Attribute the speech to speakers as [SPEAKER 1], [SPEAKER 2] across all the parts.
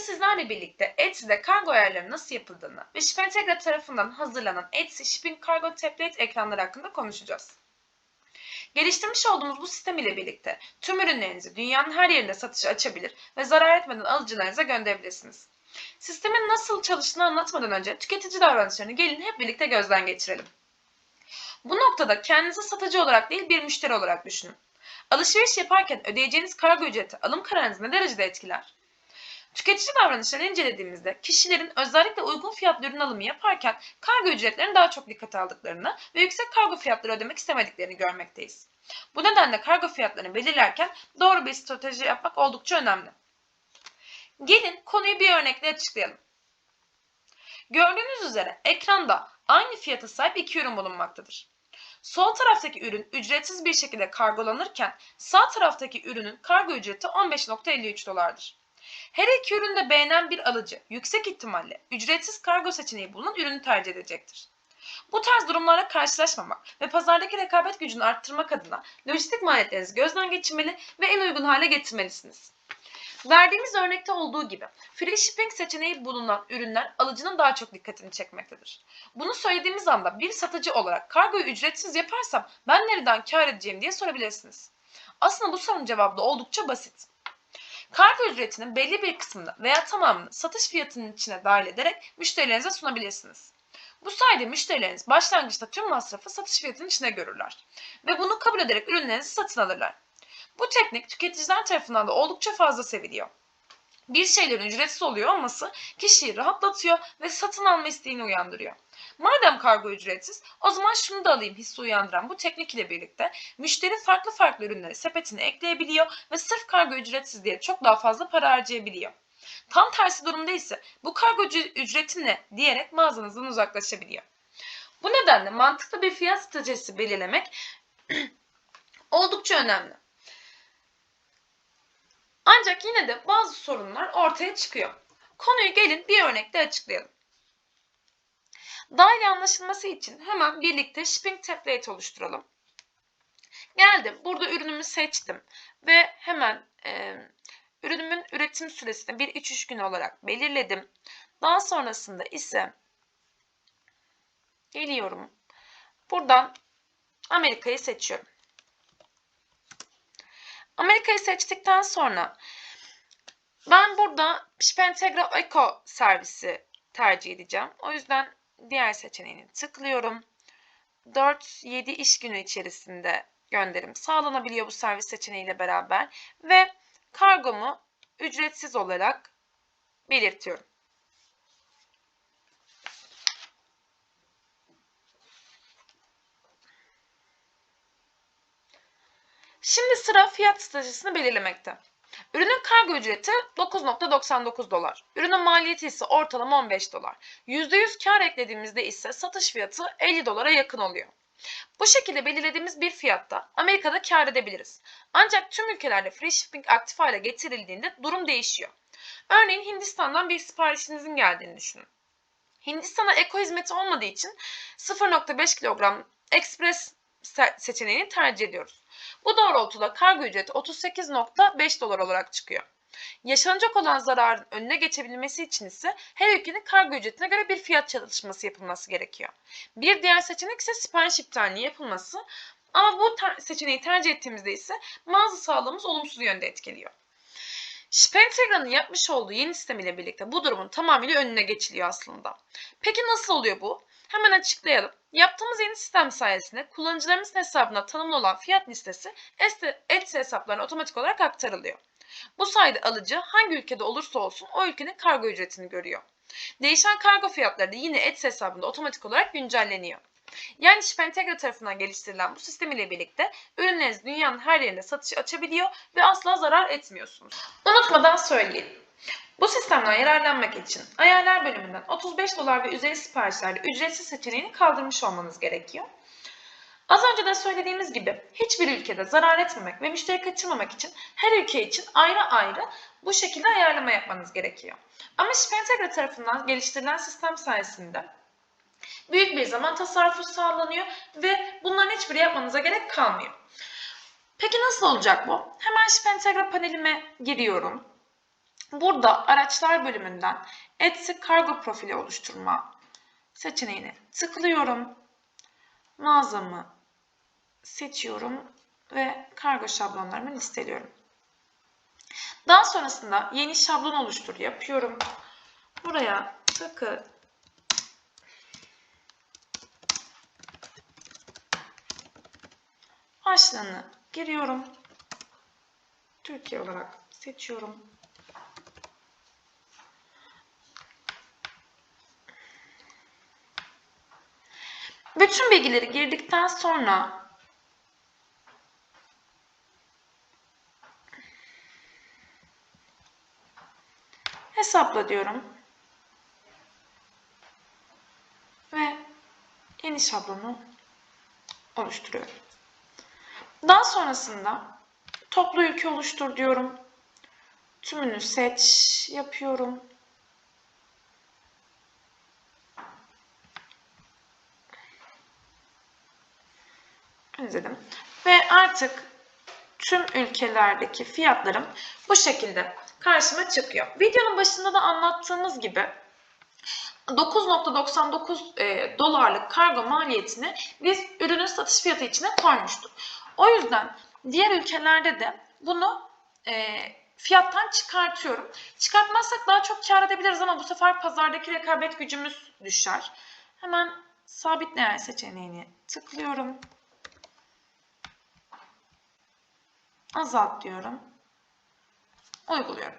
[SPEAKER 1] sizlerle birlikte Etsy'de kargo ayarları nasıl yapıldığını ve Shipentegra tarafından hazırlanan Etsy Shipping Cargo Template ekranları hakkında konuşacağız. Geliştirmiş olduğumuz bu sistem ile birlikte tüm ürünlerinizi dünyanın her yerinde satışa açabilir ve zarar etmeden alıcılarınıza gönderebilirsiniz. Sistemin nasıl çalıştığını anlatmadan önce tüketici davranışlarını gelin hep birlikte gözden geçirelim. Bu noktada kendinizi satıcı olarak değil bir müşteri olarak düşünün. Alışveriş yaparken ödeyeceğiniz kargo ücreti alım kararınızı ne derecede etkiler? Tüketici davranışlarını incelediğimizde kişilerin özellikle uygun fiyatlı ürün alımı yaparken kargo ücretlerini daha çok dikkate aldıklarını ve yüksek kargo fiyatları ödemek istemediklerini görmekteyiz. Bu nedenle kargo fiyatlarını belirlerken doğru bir strateji yapmak oldukça önemli. Gelin konuyu bir örnekle açıklayalım. Gördüğünüz üzere ekranda aynı fiyata sahip iki ürün bulunmaktadır. Sol taraftaki ürün ücretsiz bir şekilde kargolanırken sağ taraftaki ürünün kargo ücreti 15.53 dolardır. Her iki ürünü de beğenen bir alıcı yüksek ihtimalle ücretsiz kargo seçeneği bulunan ürünü tercih edecektir. Bu tarz durumlarla karşılaşmamak ve pazardaki rekabet gücünü arttırmak adına lojistik maliyetlerinizi gözden geçirmeli ve en uygun hale getirmelisiniz. Verdiğimiz örnekte olduğu gibi free shipping seçeneği bulunan ürünler alıcının daha çok dikkatini çekmektedir. Bunu söylediğimiz anda bir satıcı olarak kargoyu ücretsiz yaparsam ben nereden kar edeceğim diye sorabilirsiniz. Aslında bu sorunun cevabı da oldukça basit. Kargo ücretinin belli bir kısmını veya tamamını satış fiyatının içine dahil ederek müşterilerinize sunabilirsiniz. Bu sayede müşterileriniz başlangıçta tüm masrafı satış fiyatının içine görürler ve bunu kabul ederek ürünlerinizi satın alırlar. Bu teknik tüketiciler tarafından da oldukça fazla seviliyor. Bir şeylerin ücretsiz oluyor olması kişiyi rahatlatıyor ve satın alma isteğini uyandırıyor. Madem kargo ücretsiz, o zaman şunu da alayım hissi uyandıran bu teknik ile birlikte müşteri farklı farklı ürünleri sepetine ekleyebiliyor ve sırf kargo ücretsiz diye çok daha fazla para harcayabiliyor. Tam tersi durumda ise bu kargo ücreti diyerek mağazanızdan uzaklaşabiliyor. Bu nedenle mantıklı bir fiyat stratejisi belirlemek oldukça önemli. Ancak yine de bazı sorunlar ortaya çıkıyor. Konuyu gelin bir örnekle açıklayalım. Daha iyi anlaşılması için hemen birlikte shipping template oluşturalım. Geldim. Burada ürünümü seçtim. Ve hemen e, ürünümün üretim süresini bir 3-3 gün olarak belirledim. Daha sonrasında ise geliyorum. Buradan Amerika'yı seçiyorum. Amerika'yı seçtikten sonra ben burada Spentegra Eco servisi tercih edeceğim. O yüzden diğer seçeneğini tıklıyorum. 4-7 iş günü içerisinde gönderim sağlanabiliyor bu servis seçeneğiyle beraber ve kargomu ücretsiz olarak belirtiyorum. Şimdi sıra fiyat stratejisini belirlemekte. Ürünün kargo ücreti 9.99 dolar. Ürünün maliyeti ise ortalama 15 dolar. %100 kar eklediğimizde ise satış fiyatı 50 dolara yakın oluyor. Bu şekilde belirlediğimiz bir fiyatta Amerika'da kar edebiliriz. Ancak tüm ülkelerde free shipping aktif hale getirildiğinde durum değişiyor. Örneğin Hindistan'dan bir siparişinizin geldiğini düşünün. Hindistan'a eko hizmeti olmadığı için 0.5 kilogram ekspres seçeneğini tercih ediyoruz. Bu doğrultuda kargo ücreti 38.5 dolar olarak çıkıyor. Yaşanacak olan zararın önüne geçebilmesi için ise her ülkenin kargo ücretine göre bir fiyat çalışması yapılması gerekiyor. Bir diğer seçenek ise sipariş iptalinin yapılması ama bu ter seçeneği tercih ettiğimizde ise mağaza sağlığımız olumsuz yönde etkiliyor. Spentegra'nın yapmış olduğu yeni sistem ile birlikte bu durumun tamamıyla önüne geçiliyor aslında. Peki nasıl oluyor bu? Hemen açıklayalım. Yaptığımız yeni sistem sayesinde kullanıcılarımızın hesabına tanımlı olan fiyat listesi Etsy hesaplarına otomatik olarak aktarılıyor. Bu sayede alıcı hangi ülkede olursa olsun o ülkenin kargo ücretini görüyor. Değişen kargo fiyatları da yine Etsy hesabında otomatik olarak güncelleniyor. Yani Spentegra tarafından geliştirilen bu sistem ile birlikte ürünleriniz dünyanın her yerinde satış açabiliyor ve asla zarar etmiyorsunuz. Unutmadan söyleyelim. Bu sistemden yararlanmak için ayarlar bölümünden 35 dolar ve üzeri siparişlerde ücretsiz seçeneğini kaldırmış olmanız gerekiyor. Az önce de söylediğimiz gibi hiçbir ülkede zarar etmemek ve müşteri kaçırmamak için her ülke için ayrı ayrı bu şekilde ayarlama yapmanız gerekiyor. Ama Spentegra tarafından geliştirilen sistem sayesinde büyük bir zaman tasarrufu sağlanıyor ve bunların hiçbiri yapmanıza gerek kalmıyor. Peki nasıl olacak bu? Hemen Spentegra panelime giriyorum Burada araçlar bölümünden Etsy kargo profili oluşturma seçeneğine tıklıyorum. Mağazamı seçiyorum ve kargo şablonlarımı listeliyorum. Daha sonrasında yeni şablon oluştur yapıyorum. Buraya takı başlığını giriyorum. Türkiye olarak seçiyorum. Bütün bilgileri girdikten sonra hesapla diyorum. Ve yeni şablonu oluşturuyorum. Daha sonrasında toplu ülke oluştur diyorum. Tümünü seç yapıyorum. İzledim. Ve artık tüm ülkelerdeki fiyatlarım bu şekilde karşıma çıkıyor. Videonun başında da anlattığımız gibi 9.99 e, dolarlık kargo maliyetini biz ürünün satış fiyatı içine koymuştuk. O yüzden diğer ülkelerde de bunu e, fiyattan çıkartıyorum. Çıkartmazsak daha çok kar edebiliriz ama bu sefer pazardaki rekabet gücümüz düşer. Hemen sabit değer seçeneğini tıklıyorum. Azalt diyorum. Uyguluyorum.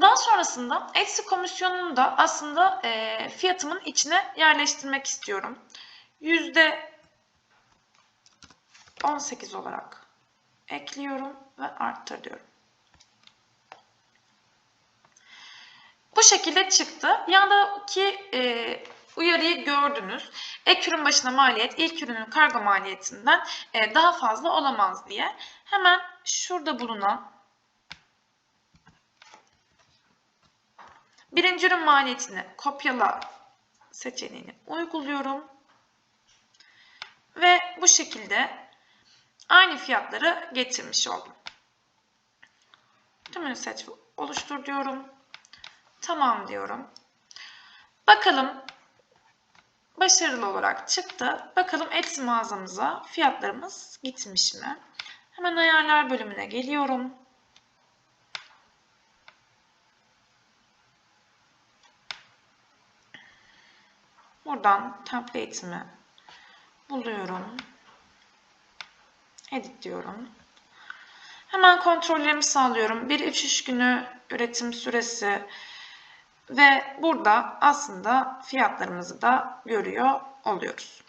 [SPEAKER 1] Daha sonrasında Etsy komisyonunu da aslında e, fiyatımın içine yerleştirmek istiyorum. Yüzde 18 olarak ekliyorum ve arttır diyorum. Bu şekilde çıktı. Yandaki e, uyarıyı gördünüz. Ek ürün başına maliyet ilk ürünün kargo maliyetinden e, daha fazla olamaz diye. Hemen şurada bulunan birinci ürün maliyetini kopyala seçeneğini uyguluyorum. Ve bu şekilde aynı fiyatları getirmiş oldum. Tümünü seç oluştur diyorum. Tamam diyorum. Bakalım başarılı olarak çıktı. Bakalım Etsy mağazamıza fiyatlarımız gitmiş mi? Hemen ayarlar bölümüne geliyorum. Buradan template'imi buluyorum. Edit diyorum. Hemen kontrollerimi sağlıyorum. Bir 3 günü üretim süresi, ve burada aslında fiyatlarımızı da görüyor oluyoruz.